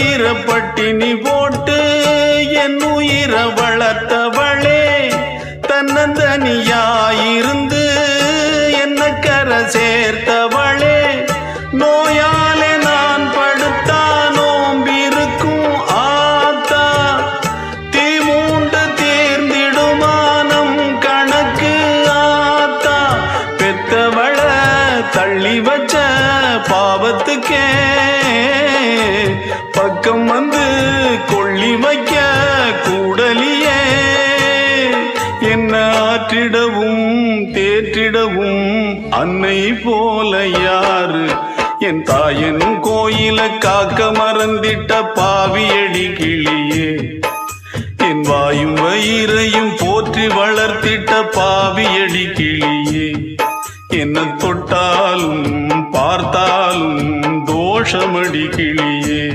வயிற பட்டினி போட்டு என் உயிர வளர்த்தவளே தன்னந்தனியாயிருந்து என்ன கர சேர்த்தவளே. நோயாலே நான் படுத்தா நோம்பிருக்கும் ஆத்தா தீ மூண்டு தேர்ந்திடுமானம் கணக்கு ஆத்தா. பெத்தவள தள்ளி வச்ச பாவத்துக்கே ஆற்றிடவும் தேற்றிடவும் அன்னை போல யாரு? என் தாயன் கோயில காக்க மறந்திட்ட பாவியடி கிளியே. என் வாயும் வயிறையும் போற்றி வளர்த்திட்ட பாவியடி கிளியே. என்ன தொட்டாலும் பார்த்தாலும் தோஷமடி கிளியே.